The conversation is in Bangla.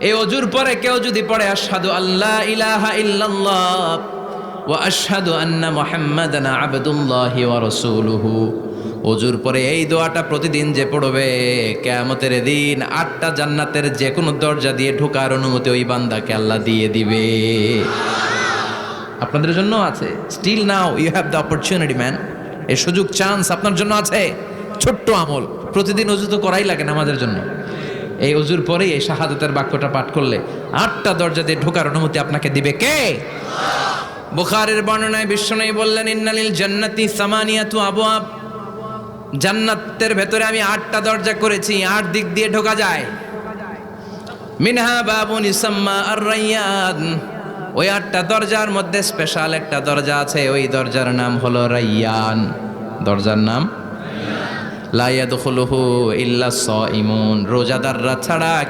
এই অজুর পরে কেউ যদি পড়ে আসাদু আল্লাহ ইলাহা ইল্লাল্লাহ ওয়া আশহাদু আন্না মুহাম্মাদান আবদুল্লাহি ওয়া রাসূলুহু। অজুর পরে এই দোয়াটা প্রতিদিন যে পড়বে, কেয়ামতের দিন আটটা জান্নাতের যে কোনো দরজা দিয়ে ঢোকার অনুমতি ওই বান্দাকে আল্লাহ দিয়ে দিবে। আপনাদের জন্য আছে। Still now you have the opportunity man এই সুযোগ চান্স আপনার জন্য আছে। ছোট্ট আমল। প্রতিদিন অজু তো করাই লাগে না আমাদের জন্য। এই অজুর পরেই এই শাহাদতের বাক্যটা পাঠ করলে আটটা দরজা দিয়ে ঢোকার অনুমতি আপনাকে দিবে কে? বুখারের বর্ণনায় বিশ্বনয়ী বললেন, ইন্নালিল জান্নাতি সামানিয়াতু আবওয়াব। জান্নাতের ভেতরে আমি আটটা দরজা করেছি, আট দিক দিয়ে ঢোকা যায়। মিনহা বাবুন ইসাম্মা আর রাইয়ান ওই আটটা দরজার মধ্যে স্পেশাল একটা দরজা আছে, ওই দরজার নাম হলো রাইয়ান। দরজার নাম লাইয়াদখুলুহু ইল্লা সাইমুন। রোজাদাররা ছাড়া